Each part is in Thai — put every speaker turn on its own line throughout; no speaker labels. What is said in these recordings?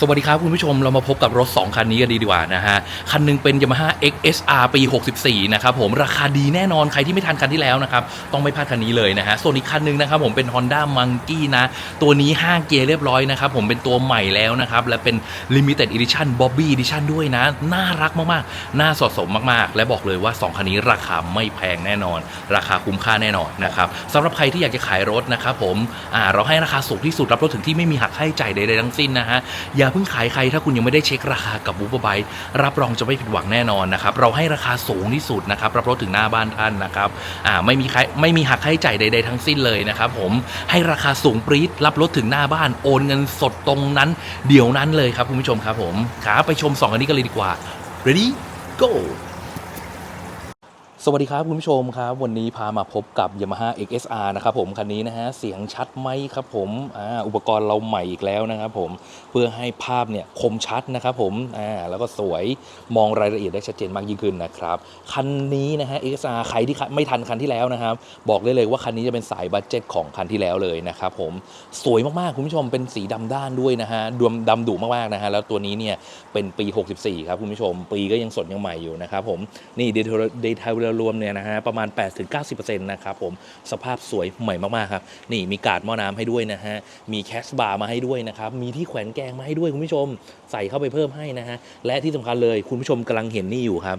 สวัสดีครับคุณผู้ชมเรามาพบกับรถ 2 คันนี้กันดีดีกว่านะฮะ คันหนึงเป็น Yamaha XSR ปี 64 นะครับผมราคาดีแน่นอนใครที่ไม่ทันคันที่แล้วนะครับ ต้องไม่พลาดคันนี้เลยนะฮะ ส่วนอีกคันหนึงนะครับผมเป็น Honda Monkey นะ ตัวนี้ 5 เกียร์เรียบร้อยนะครับ ผมเป็นตัวใหม่แล้วนะครับ และเป็น Limited Edition Bobby Edition ด้วยนะ น่ารักมากๆ น่าสะสมมากๆ และบอกเลยว่า 2 คันนี้ราคาไม่แพงแน่นอน ราคาคุ้มค่าแน่นอนนะครับสำหรับใครที่อยากจะขายรถนะครับผมเราให้ราคาสูงที่สุดรับรถถึงที่ไม่มีหักค่าใช้จ่ายใดๆทั้งสิ้นนะฮะอย่าเพิ่งขายใครถ้าคุณยังไม่ได้เช็คราคากับบูเบอร์ไบรับรองจะไม่ผิดหวังแน่นอนนะครับเราให้ราคาสูงที่สุดนะครับรับรถถึงหน้าบ้านท่านนะครับอ่าไม่มีใครไม่มีหักค่าใช้จ่ายใด ๆ ทั้งสิ้นเลยนะครับผมให้ราคาสูงปรี๊ดรับรถถึงหน้าบ้านโอนเงินสดตรงนั้น เดี๋ยวนั้นเลยครับคุณผู้ชมครับผมขาไปชมสองอันนี้กันเลยดีกว่า ready go สวัสดีครับคุณผู้ชมครับ วันนี้พามาพบกับ Yamaha XSR นะครับผมคันนี้นะฮะเสียงชัดไหมครับผมออุปกรณ์เราใหม่อีกแล้วนะครับผมเพื่อให้ภาพเนี่ยคมชัดนะครับผมแล้วก็สวยมองรายละเอียดได้ชัดเจนมากยิ่งขึ้นนะครับคันนี้นะฮะ XSR ใครที่ไม่ทันคันที่แล้วนะครับบอกได้เลยว่าคันนี้จะเป็นสายบัตเจ็ตของคันที่แล้วเลยนะครับผมสวยมากๆคุณผู้ชมเป็นสีดำด้านด้วยนะฮะดวมดำดุมากๆนะฮะแล้วตัวนี้เนี่ยเป็นปี 64 ครับคุณผู้ชมปีก็ยังสดยังใหม่อยู่นะครับผมนี่เดทเดทเวลรวมเนี่ยนะฮะประมาณ 8-90%นะครับผมสภาพสวยใหม่มากๆครับนี่มีกาดหม้อน้ำให้ด้วยนะฮะมีแคสบาร์มาให้ด้วยนะครับมีที่แขวนแกงมาให้ด้วยคุณผู้ชมใส่เข้าไปเพิ่มให้นะฮะและที่สำคัญเลยคุณผู้ชมกำลังเห็นนี่อยู่ครับ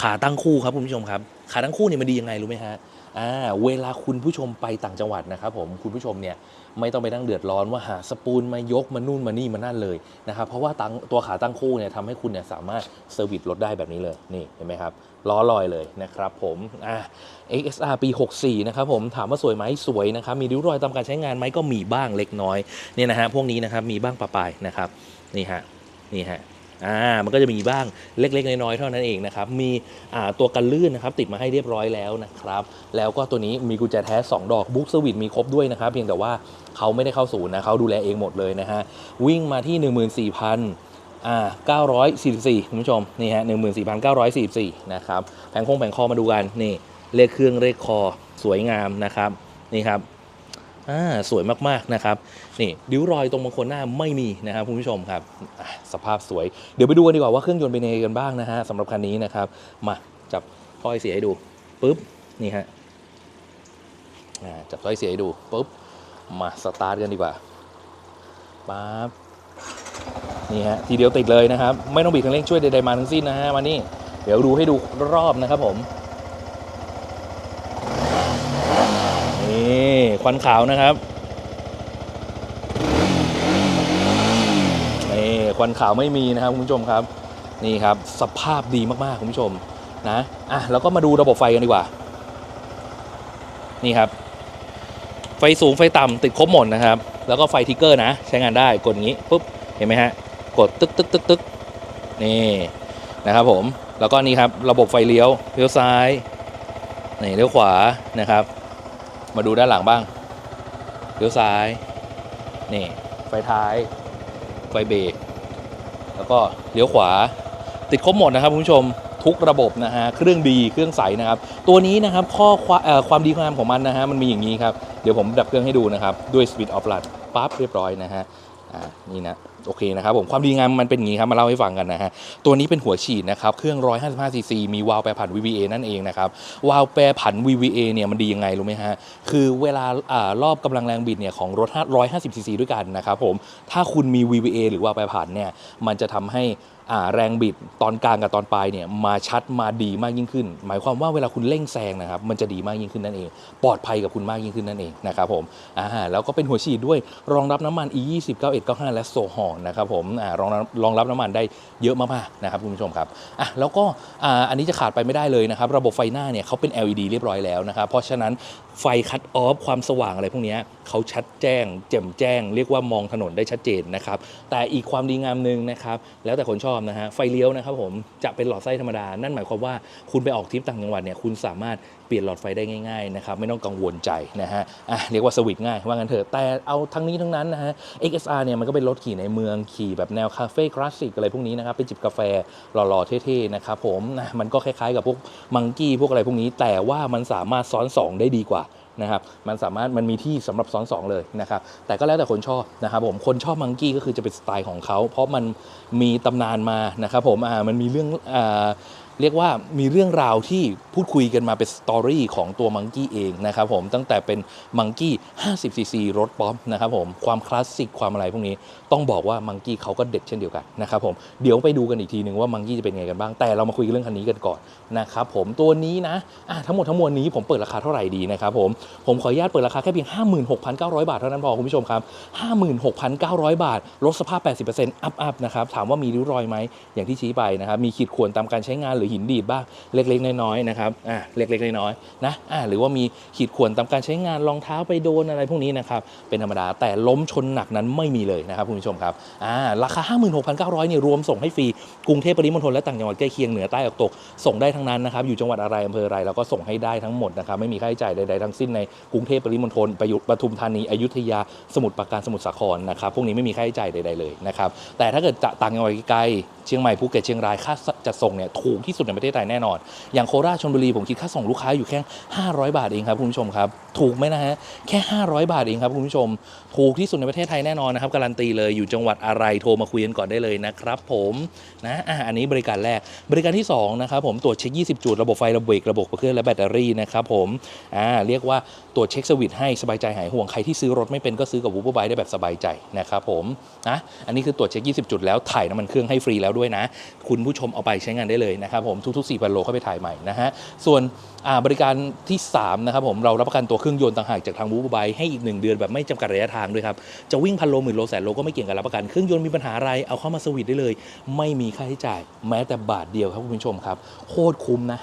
ขาตั้งคู่ครับคุณผู้ชมครับ ขาตั้งคู่เนี่ยมันดียังไงรู้ไหมฮะ อ่าเวลาคุณผู้ชมไปต่างจังหวัดนะครับผมคุณผู้ชมเนี่ยไม่ต้องไปนั่งเดือดร้อนว่าหาสปูนมายกมานู่นมานี่มานั่นเลยนะครับเพราะว่าตั้งตัวขาตั้งคู่เนี่ยทำให้คุณเนี่ยสามารถเซอร์วิสรถได้แบบนี้เลยนี่เห็นไหมครับล้อลอยเลยนะครับผมอ่า XSR ปี 64 นะครับผมถามว่าสวยไหมสวยนะครับมีริ้วรอยตามการใช้งานไหมก็มีบ้างเล็กน้อยเนี่ยนะฮะพวกนี้นะครับมีบ้างปะปายนะครับนี่ฮะนี่ฮะ อ่ามันก็จะมีบ้างเล็ก ๆ น้อยๆเท่านั้นเองนะครับ มีอ่าตัวกันลื่นนะครับติดมาให้เรียบร้อยแล้วนะครับ แล้วก็ตัวนี้มีกุญแจแท้ 2 ดอกบุ๊กสวิตมีครบด้วยนะครับ เพียงแต่ว่าเขาไม่ได้เข้าศูนย์นะเขาดูแลเองหมดเลยนะฮะวิ่งมาที่ 14,000อ่า944คุณผู้ชม นี่ฮะ 14,944 นะครับ แผงคงแผงคอมาดูกัน นี่ เลขเครื่องเลขคอ สวยงามนะครับ นี่ครับ อ่าสวยมากๆนะครับนี่ริ้วรอยตรงบางคนหน้าไม่มีนะครับคุณผู้ชมครับสภาพสวย เดี๋ยวไปดูกันดีกว่าว่าเครื่องยนต์เป็นยังไงกันบ้างนะฮะสำหรับคันนี้นะครับ มาจับถ้อยเสียให้ดูปุ๊บนี่ฮะจับถ้อยเสียให้ดูปุ๊บมาสตาร์ทกันดีกว่าปั๊บนี่ฮะทีเดียวติดเลยนะครับ ไม่ต้องบีบคันเร่งช่วยใดๆมาทั้งสิ้นนะฮะมานี่เดี๋ยวดูให้ดูรอบนะครับผม นี่ควันขาวนะครับนี่ควันขาวไม่มีนะครับคุณผู้ชมครับนี่ครับสภาพดีมากๆคุณผู้ชมนะอะแล้วก็มาดูระบบไฟกันดีกว่า นี่ครับ ไฟสูงไฟต่ำติดครบหมดนะครับ แล้วก็ไฟทิกเกอร์นะ ใช้งานได้กดงี้ปุ๊บเห็นไหมฮะกดตึ๊กตึ๊กตึ๊กตึ๊กนี่นะครับผมแล้วก็นี่ครับระบบไฟเลี้ยวเลี้ยวซ้ายนี่เลี้ยวขวานะครับ มาดูด้านหลังบ้างเลี้ยวซ้าย นี่ ไฟท้าย ไฟเบรกแล้วก็เลี้ยวขวา ติดครบหมดนะครับคุณผู้ชมทุกระบบนะฮะเครื่องดีเครื่องใสนะครับ ตัวนี้นะครับข้อความความดีความงามของมันนะฮะมันมีอย่างนี้ครับ เดี๋ยวผมดับเครื่องให้ดูนะครับ ด้วยสวิตช์ออฟลัดปั๊บเรียบร้อยนะฮะ อ่านี่นะโอเคนะครับผมความดีงามมันเป็นอย่างนี้ครับมาเล่าให้ฟังกันนะฮะตัวนี้เป็นหัวฉีดนะครับเครื่อง 155 cc มีวาล์วแปรผัน VVA นั่นเองนะครับวาล์วแปรผัน VVA เนี่ยมันดียังไงรู้ไหมฮะคือเวลาอ่ารอบกำลังแรงบิดเนี่ยของรถ 150 cc ด้วยกันนะครับผมถ้าคุณมี VVA หรือวาล์วแปรผันเนี่ยมันจะทำให้ แรงบิดตอนกลางกับตอนปลายเนี่ยมาชัดมาดีมากยิ่งขึ้น หมายความว่าเวลาคุณเร่งแซงนะครับมันจะดีมากยิ่งขึ้นนั่นเอง ปลอดภัยกับคุณมากยิ่งขึ้นนั่นเองนะครับผมอ่าแล้วก็เป็นหัวฉีดด้วยรองรับน้ำมัน E 2 91 95และโซฮอลนะครับผมอ่ารองรับรองรับน้ำมันได้เยอะมากๆนะครับคุณผู้ชมครับอะแล้วก็อ่าอันนี้จะขาดไปไม่ได้เลยนะครับระบบไฟหน้าเนี่ยเขาเป็น LED เรียบร้อยแล้วนะครับเพราะฉะนั้น ไฟคัตออฟความสว่างอะไรพวกนี้เขาชัดแจ้งแจ่มแจ้ง เรียกว่ามองถนนได้ชัดเจนนะครับ แต่อีกความดีงามหนึ่งนะครับ แล้วแต่คนชอบนะฮะไฟเลี้ยวนะครับผมจะเป็นหลอดไส้ธรรมดา นั่นหมายความว่าคุณไปออกทริปต่างจังหวัดเนี่ยคุณสามารถเปลี่ยนหลอดไฟได้ง่ายๆนะครับไม่ต้องกังวลใจนะฮะอะเรียกว่าสวิตช์ง่ายว่างั้นเถอะแต่เอาทั้งนี้ทั้งนั้นนะฮะ XSR เนี่ยมันก็เป็นรถขี่ในเมืองขี่แบบแนวคาเฟ่คลาสสิกอะไรพวกนี้นะครับไปจิบกาแฟหล่อๆเท่ๆนะครับผมนะมันก็คล้ายๆกับพวกมังกี้พวกอะไรพวกนี้ แต่ว่ามันสามารถซ้อนสองได้ดีกว่า นะครับมันสามารถมันมีที่สำหรับซ้อนสองเลยนะครับแต่ก็แล้วแต่คนชอบนะครับผมคนชอบมังกี้ก็คือจะเป็นสไตล์ของเขาเพราะมันมีตำนานมานะครับผมอ่ามันมีเรื่องอ่า เรียกว่ามีเรื่องราวที่พูดคุยกันมาเป็นสตอรี่ของตัวมังกี้เองนะครับผมตั้งแต่เป็นมังกี้ 50cc รถป๊อปนะครับผมความคลาสสิกความอะไรพวกนี้ต้องบอกว่ามังกี้เขาก็เด็ดเช่นเดียวกันนะครับผมเดี๋ยวไปดูกันอีกทีหนึ่งว่ามังกี้จะเป็นไงกันบ้างแต่เรามาคุยเรื่องคันนี้กันก่อนนะครับผมตัวนี้นะะทั้งหมดทั้งมวลนี้ผมเปิดราคาเท่าไหร่ดีนะครับผมผมขออนุญาตเปิดราคาแค่เพียง 56,900 บาทเท่านั้นพอคุณผู้ชมครับ 56,900 บาทลดสภาพ 80%อัพอัพนะครับถามว่ามีริ้วรอยไหมอย่างที่ชี้ไปนะครับมีขีดข่วนตามการใช้งานหรือหินดีดบ้างเล็กๆ น้อยๆนะครับอ่าเล็กๆน้อยๆนะอ่าหรือว่ามีขีดข่วนตามการใช้งานรองเท้าไปโดนอะไรพวกนี้นะครับเป็นธรรมดาแต่ล้มชนหนักนั้นไม่มีเลยนะครับคุณผู้ชมครับอ่าราคา 56,900เนี่ยรวมส่งให้ฟรีกรุงเทพปริมณฑลและต่างจังหวัดใกล้เคียงเหนือใต้ออกตกส่งได้ทั้งนั้นนะครับอยู่จังหวัดอะไรอำเภออะไรเราก็ส่งให้ได้ทั้งหมดนะครับไม่มีค่าใช้จ่ายใดๆทั้งสิ้นในกรุงเทพปริมณฑลประยุทธ์ปทุมธานีอยุธยาสมุทรปราการสมุทรสาครนะครับพวกนี้ไม่มีค่าใช้จ่ายใดๆเลยนะครับแต่ถ้าเกิดจะต่างจังหวัดไกลเชียงใหม่ภูเก็ตเชียงรายค่าจัดส่งเนี่ยถูกที่สุดในประเทศไทยแน่นอน อย่างโคราชชลบุรีผมคิดค่าส่งลูกค้าอยู่แค่ 500 บาทเองครับคุณผู้ชมครับ ถูกไหมนะฮะ แค่ 500 บาทเองครับคุณผู้ชม ถูกที่สุดในประเทศไทยแน่นอนนะครับการันตีเลยอยู่จังหวัดอะไรโทรมาคุยกันก่อนได้เลยนะครับผมนะอะอันนี้บริการแรกบริการที่2นะครับผมตรวจเช็ค 20 จุดระบบไฟระบบเบรกระบบเครื่องและแบตเตอรี่นะครับผมอ่าเรียกว่าตรวจเช็คสวิตช์ให้สบายใจหายห่วงใครที่ซื้อรถไม่เป็นก็ซื้อกับวูบไบได้แบบสบายใจนะครับผมนะอันนี้คือตรวจเช็ค 20 จุดแล้วถ่ายน้ำมันเครื่องให้ฟรีแล้วด้วยนะ คุณผู้ชมเอาไปใช้งานได้เลยนะครับผมทุกๆ4,000โลเข้าไปถ่ายใหม่นะฮะส่วนบริการที่3นะครับผมเรารับประกันตัวเครื่องยนต์ต่างหากจากทางวูบไบให้อีก 1 เดือนแบบไม่จำกัดระยะทางด้วยครับจะวิ่งพันโลหมื่นโลแสนโลก็ไม่เกี่ยงกับรับประกันเครื่องยนต์มีปัญหาอะไรเอาเข้ามาสวิตได้เลย ไม่มีค่าใช้จ่ายแม้แต่บาทเดียวครับคุณผู้ชมครับโคตรคุ้มนะ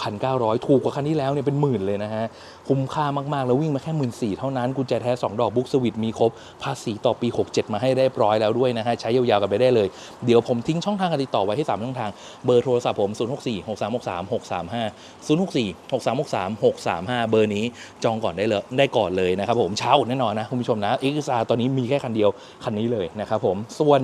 56,900 ถูกกว่าคันที่แล้วเนี่ยเป็นหมื่นเลยนะฮะคุ้มค่ามากๆ แล้ววิ่งมาแค่หมื่นสี่เท่านั้นกุญแจแท้ 2 ดอกบุ๊กสวิตมีครบภาษีต่อปี 67 มาให้เรียบร้อยแล้วด้วยนะฮะใช้ยาวๆกันไปได้เลย เดี๋ยวผมทิ้งช่องทางการติดต่อไว้ให้3ช่องทางเบอร์โทรศัพท์ผม064 6363 635 064 6363 635 เบอร์นี้จองก่อนได้เลยได้ก่อนเลยนะครับผมเช้าแน่นอนนะคุณผู้ชมนะ XR ตอนนี้มีแค่คันเดียวคันนี้เลยนะครับผมส่วน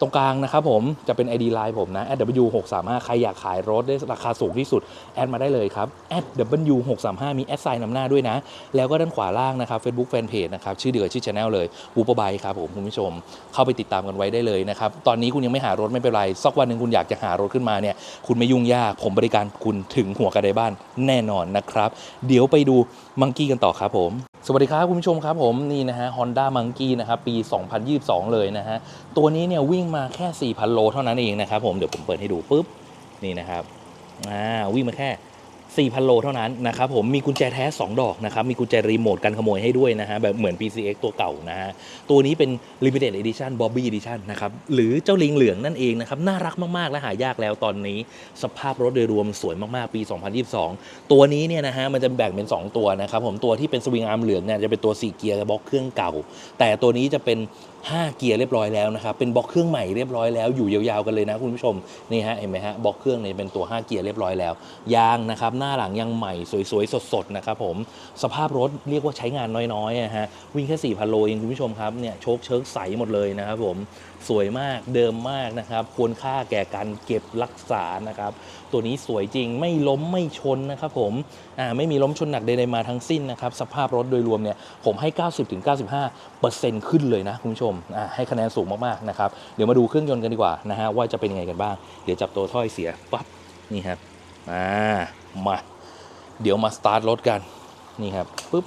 ตรงกลางนะครับผมจะเป็น ID Line ผมนะ @w635 ใครอยากขายรถได้ราคาสูงที่สุด แอดมาได้เลยครับ @w635 มีแอดไซน์นำหน้าด้วยนะ แล้วก็ด้านขวาล่างนะครับ Facebook Fanpage นะครับ ชื่อเดียวกับชื่อ Channel เลยบูปบายครับผมคุณผู้ชม เข้าไปติดตามกันไว้ได้เลยนะครับ ตอนนี้คุณยังไม่หารถไม่เป็นไร สักวันหนึ่งคุณอยากจะหารถขึ้นมาเนี่ยคุณไม่ยุ่งยากผมบริการคุณถึงหัวกระไดบ้านแน่นอนนะครับ เดี๋ยวไปดูมังกี้กันต่อครับผม สวัสดีครับคุณผู้ชมครับผมนี่นะฮะ Honda Monkey นะครับปี 2022 เลยนะฮะ ตัวนี้เนี่ยวิ่งมาแค่ 4,000 โลเท่านั้นเองนะครับผม เดี๋ยวผมเปิดให้ดูปุ๊บ นี่นะครับอ่าวิ่งมาแค่ 4,000 โลเท่านั้นนะครับผมมีกุญแจแท้ 2 ดอกนะครับมีกุญแจรีโมทกันขโมยให้ด้วยนะฮะแบบเหมือน PCX ตัวเก่านะฮะตัวนี้เป็น Limited Edition Bobby Edition นะครับหรือเจ้าลิงเหลืองนั่นเองนะครับน่ารักมาก ๆ และหายากแล้วตอนนี้ สภาพรถโดยรวมสวยมาก ๆ ปี 2022 ตัวนี้เนี่ยนะฮะมันจะแบ่งเป็น 2 ตัวนะครับผมตัวที่เป็นสวิงอาร์มเหลืองเนี่ยจะเป็นตัว 4 เกียร์บล็อกเครื่องเก่า แต่ตัวนี้จะเป็น 5 เกียร์เรียบร้อยแล้วนะครับ เป็นบล็อกเครื่องใหม่เรียบร้อยแล้ว อยู่ยาวๆกันเลยนะคุณผู้ชม นี่ฮะ เห็นไหมฮะ บล็อกเครื่องเนี่ยเป็นตัว 5 เกียร์เรียบร้อยแล้ว ยางนะครับ หน้าหลังยังใหม่ สวยๆ สดๆ นะครับผม สภาพรถเรียกว่าใช้งานน้อยๆนะฮะ วิ่งแค่4พันโลเองคุณผู้ชมครับ เนี่ย โชคเชิกใสหมดเลยนะครับผม สวยมากเดิมมากนะครับ ควรค่าแก่การเก็บรักษานะครับ ตัวนี้สวยจริงไม่ล้มไม่ชนนะครับผมอ่าไม่มีล้มชนหนักใดๆมาทั้งสิ้นนะครับ สภาพรถโดยรวมเนี่ยผมให้ 90-95%ขึ้นเลยนะคุณผู้ชมอ่าให้คะแนนสูงมากๆนะครับเดี๋ยวมาดูเครื่องยนต์กันดีกว่านะฮะว่าจะเป็นยังไงกันบ้าง เดี๋ยวจับตัวถ้อยเสียปั๊บนี่ครับอ่ามาเดี๋ยวมาสตาร์ทรถกันนี่ครับปุ๊บ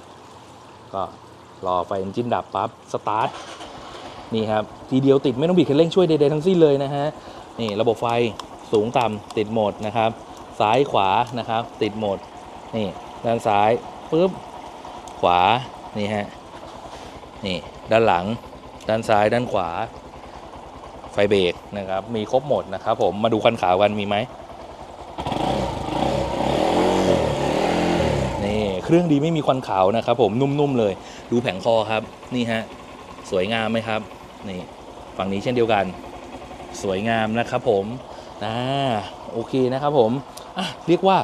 ก็รอไฟเอนจินดับปั๊บสตาร์ท นี่ครับทีเดียวติดไม่ต้องบิดคันเร่งช่วยใดๆทั้งสิ้นเลยนะฮะนี่ระบบไฟสูงต่ำติดโหมดนะครับ ซ้ายขวานะครับ ติดโหมดนี่ด้านซ้ายปุ๊บขวานี่ฮะนี่ด้านหลัง ด้านซ้ายด้านขวา ไฟเบรกนะครับ มีครบหมดนะครับ ผมมาดูคันขาวกันมีไหมนี่เครื่องดีไม่มีควันขาวนะครับ ผมนุ่มๆเลย ดูแผงคอครับ นี่ฮะสวยงามไหมครับ นี่ฝั่งนี้เช่นเดียวกัน สวยงามนะครับผมอ่าโอเคนะครับผมเรียกว่า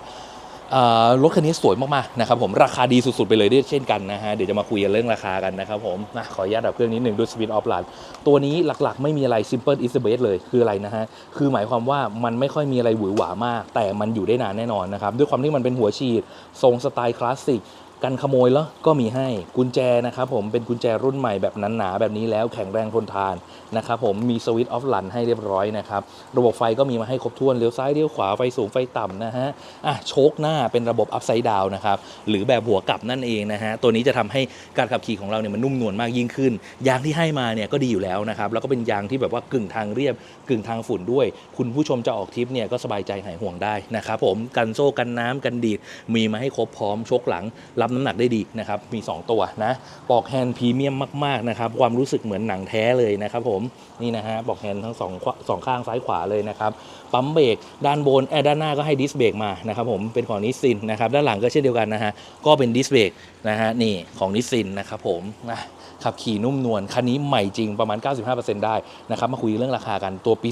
รถคันนี้สวยมากๆนะครับผมราคาดีสุดๆไปเลยด้วยเช่นกันนะฮะเดี๋ยวจะมาคุยกันเรื่องราคากันนะครับผมนะขออนุญาตดับเครื่องนิดหนึ่งด้วยสปีดออฟลันตัวนี้หลักๆ ไม่มีอะไร simple is the best เลยคืออะไรนะฮะคือหมายความว่ามันไม่ค่อยมีอะไรหวือหวามาก แต่มันอยู่ได้นานแน่นอนนะครับด้วยความที่มันเป็นหัวฉีด ทรงสไตล์คลาสสิก กันขโมยแล้วก็มีให้กุญแจนะครับผมเป็นกุญแจรุ่นใหม่แบบหนาๆแบบนี้แล้วแข็งแรงทนทานนะครับผมมีสวิตช์ออฟลันให้เรียบร้อยนะครับระบบไฟก็มีมาให้ครบถ้วนเลี้ยวซ้ายเลี้ยวขวาไฟสูงไฟต่ำนะฮะอะโชคหน้าเป็นระบบอัพไซด์ดาวนะครับหรือแบบหัวกลับนั่นเองนะฮะตัวนี้จะทำให้การขับขี่ของเราเนี่ยมันนุ่มนวลมากยิ่งขึ้น ยางที่ให้มาเนี่ยก็ดีอยู่แล้วนะครับแล้วก็เป็นยางที่แบบว่ากึ่งทางเรียบกึ่งทางฝุ่นด้วย คุณผู้ชมจะออกทริปเนี่ยก็สบายใจหายห่วงได้นะครับผมกันโซ่กันน้ำกันดีดมีมาให้ครบพร้อมชกหลังรับน้ำหนักได้ดีนะครับมี 2 ตัวนะปลอกแฮนด์พรีเมียมมากๆนะครับความรู้สึกเหมือนหนังแท้เลยนะครับผมนี่นะฮะปลอกแฮนด์ทั้งสองสองข้างซ้ายขวาเลยนะครับปั๊มเบรกด้านบนเอด้านหน้าก็ให้ดิสเบรกมานะครับผมเป็นของนิสซินนะครับด้านหลังก็เช่นเดียวกันนะฮะก็เป็นดิสเบรกนะฮะนี่ของนิสซินนะครับผมนะขับขี่นุ่มนวลคันนี้ใหม่จริงประมาณ 95%ได้นะครับมาคุยเรื่องราคากันตัวปี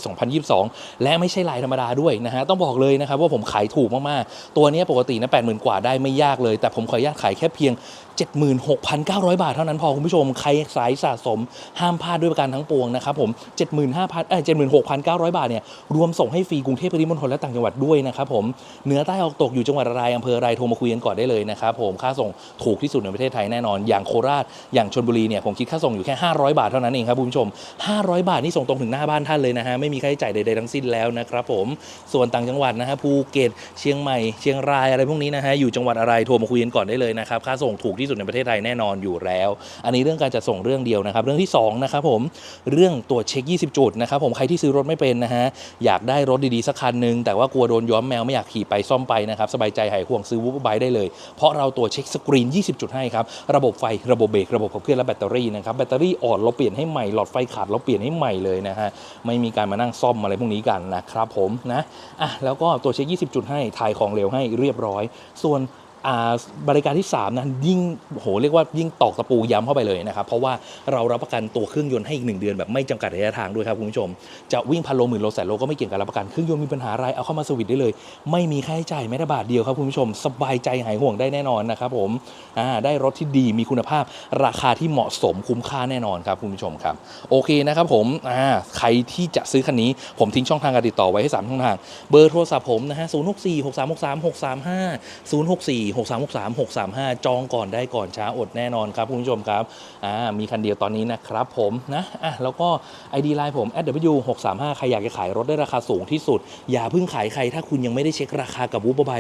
2022 และไม่ใช่ลายธรรมดาด้วยนะฮะต้องบอกเลยนะครับว่าผมขายถูกมากๆตัวนี้ปกตินะ80,000 กว่าได้ไม่ยากเลย แต่ผมขออนุญาตขายแค่เพียง 76,900 บาทเท่านั้นพอคุณผู้ชมใครสายสะสมห้ามพลาดด้วยประกันทั้งปวงนะครับผม 75,000เอ้ย76,900 บาทเนี่ยรวมส่งให้ฟรีกรุงเทพปริมณฑลและต่างจังหวัดด้วยนะครับผมเหนือใต้ออกตกอยู่จังหวัดอะไรอำเภออะไรโทรมาคุยกันก่อนได้เลยนะครับผมค่าส่งถูกที่สุดในประเทศไทยแน่นอนอย่างโคราชอย่างชนบุรีเนี่ยผมคิดค่าส่งอยู่แค่ 500 บาทเท่านั้นเองครับคุณผู้ชม 500 บาทนี่ส่งตรงถึงหน้าบ้านท่านเลยนะฮะไม่มีค่าใช้จ่ายใดๆทั้งสิ้นแล้วนะครับผมส่วนต่างจังหวัดนะฮะภูเก็ตเชียงใหม่เชียงรายอะไรพวกนี้นะฮะอยู่จังหวัดอะไรโทรมาคุยกันก่อนได้เลยนะครับค่าส่งถูกที่สุดในประเทศไทยแน่นอนอยู่แล้ว อันนี้เรื่องการจัดส่งเรื่องเดียวนะครับ เรื่องที่สองนะครับผมเรื่องตรวจเช็ค 20 จุดนะครับผมใครที่ซื้อรถไม่เป็นนะฮะอยากได้รถดีๆสักคันหนึ่งแต่ว่ากลัวโดนย้อมแมวไม่อยากขี่ไปซ่อมไปนะครับสบายใจหายห่วงซื้อวูบไบได้เลย เพราะเราตรวจเช็คสกรีน 20 จุดให้ครับระบบไฟระบบเบรกระบบขับเคลื่อนและแบตเตอรี่นะครับแบตเตอรี่อ่อนเราเปลี่ยนให้ใหม่หลอดไฟขาดเราเปลี่ยนให้ใหม่เลยนะฮะไม่มีการมานั่งซ่อมอะไรพวกนี้กันนะครับผมนะอะแล้วก็ตรวจเช็ค 20 จุดให้ถ่ายของเหลวให้เรียบร้อย ส่วน บริการที่3นะยิ่งโหเรียกว่ายิ่งตอกตะปูย้ำเข้าไปเลยนะครับ เพราะว่าเรารับประกันตัวเครื่องยนต์ให้อีกหนึ่งเดือนแบบไม่จำกัดระยะทางด้วยครับคุณผู้ชม จะวิ่งพันโลหมื่นโลแสนโลก็ไม่เกี่ยงกับรับประกันเครื่องยนต์มีปัญหาอะไรเอาเข้ามาสวิตได้เลย ไม่มีค่าใช้จ่ายแม้แต่บาทเดียวครับคุณผู้ชม สบายใจหายห่วงได้แน่นอนนะครับผมได้รถที่ดีมีคุณภาพ ราคาที่เหมาะสมคุ้มค่าแน่นอนครับคุณผู้ชมครับโอเคนะครับผมใครที่จะซื้อคันนี้ผมทิ้งช่องทางการติดต่อไว้ให้3ช่องทางเบอร์โทรศัพท์ผมนะฮะ0 6 4 6 3 6 3 6 3 5 0 6 4 6 3 6 3 6 3 5 จองก่อนได้ก่อนช้าอดแน่นอนครับคุณผู้ชมครับอ่ามีคันเดียวตอนนี้นะครับผมนะอะแล้วก็ ID Line ผม w 6 3 5ใครอยากจะขายรถได้ราคาสูงที่สุด อย่าเพิ่งขายใครถ้าคุณยังไม่ได้เช็คราคากับวูบไบ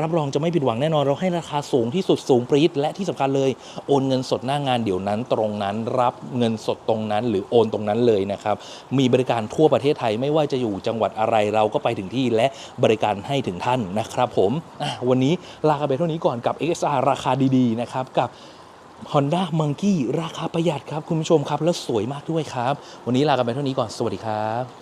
รับรองจะไม่ผิดหวังแน่นอน เราให้ราคาสูงที่สุดสูงปรี๊ดและที่สำคัญเลยโอนเงินสดหน้างานเดี๋ยวนั้นตรงนั้นรับเงินสดตรงนั้น หรือโอนตรงนั้นเลยนะครับมีบริการทั่วประเทศไทยไม่ว่าจะอยู่จังหวัดอะไรเราก็ไปถึงที่และบริการให้ถึงท่านนะครับผมวันนี้ลากันไปเท่านี้นี้ก่อนกับ XR ราคาดี ๆ นะครับ กับ Honda Monkey ราคาประหยัดครับ คุณผู้ชมครับ แล้วสวยมากด้วยครับ วันนี้ลากันไปเท่านี้ก่อนสวัสดีครับ